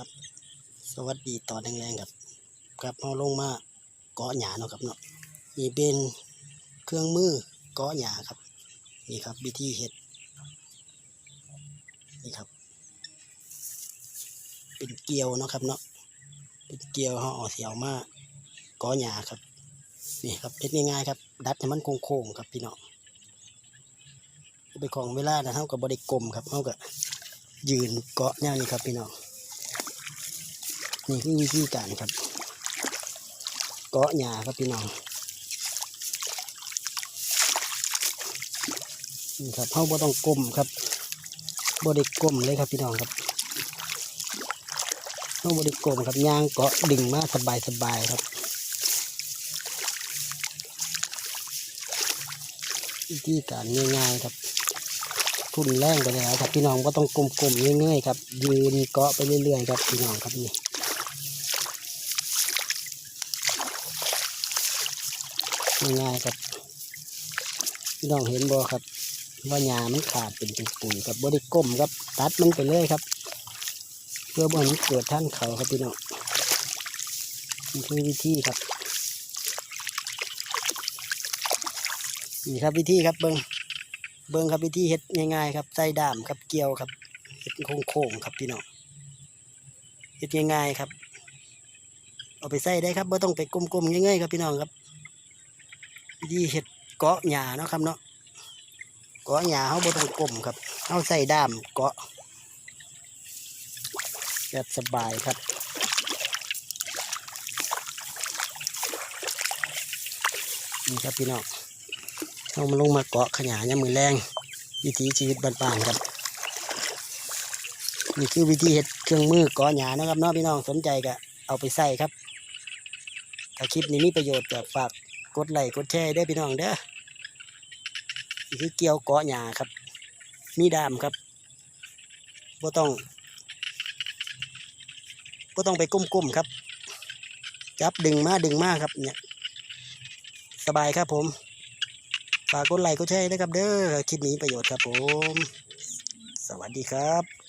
ครับ สวัสดีตอนแรงๆครับครับเอาลงมาเกาะหญ้าเนาะครับเนาะนี่เป็นเครื่องมือเกาะหญ้าครับ นี่ครับวิธีเฮ็ดนี่ครับ เป็นเกลียวเนาะครับเนาะเป็นเกลียวเขาเอาเสียวมาเกาะหญ้าครับนี่ครับเฮ็ดง่ายๆครับ ดัดให้มันโค้งๆครับพี่เน้องเป็นของเวลานะเฮากับบริกรมครับเฮาก็ยืนเกาะอย่างนี้ครับพี่น้อง นี่คือวิธีการครับ เกาะหญ้าครับพี่น้องนี่ครับเขาบ่ต้องก้มครับบ่ได้ก้มเลยครับพี่น้องครับเขาบ่ได้ก้มครับย่างเกาะดึงมาสบายสบายครับวิธีการง่ายๆครับทุนแรงไปเลยครับพี่น้องก็ต้องกลมๆเงื่อยๆครับยืนเกาะไปเรื่อยๆครับพี่น้องครับนี่ ง่ายๆครับพี่น้องเห็นบ่ครับ ว่าหญ้ามันขาดเป็นปุ๋ยๆครับบริก้มครับ ตัดมันไปเลยครับ เพื่อบ่ให้มันเกิดท่านเขาครับพี่น้องนี่คือวิธีครับนี่ครับวิธีครับเบิงเบิ้งครับวิธีเฮ็ดง่ายๆครับใส่ด้ามครับเกี่ยวครับเฮ็ดโค้งๆครับพี่น้องเฮ็ดง่ายๆครับ เอาไปใส่ได้ครับบ่ต้องไปกลมๆง่ายๆครับพี่น้องครับ วิธีเฮ็ดเกาะหญ้าเนาะครับเนาะเกาะหญ้าเฮาบ่ต้องกลมครับเฮาใส่ด้ามเกาะแบบสบายครับนี่ครับพี่น้องเอามาลงมาเกาะขยายยมือแรงวิถีชีวิตบ้านๆครับนี่คือวิธีเฮ็ดเครื่องมือเกาะหญ้านะครับเนาะพี่น้องสนใจก็เอาไปใส่ครับถ้าคลิปนี้มีประโยชน์ก็ฝาก กดไลค์กดแชร์ได้พี่น้องเด้อนี่คือเกี่ยวเกาะหญ้าครับ มีดามครับบ่ต้องบ่ต้องไปก้มๆครับ จับดึงมาดึงมาครับเนี่ย สบายครับผม ฝากกดไลค์กดแชร์ด้วยครับเด้อคลิปนี้ประโยชน์ครับผม สวัสดีครับ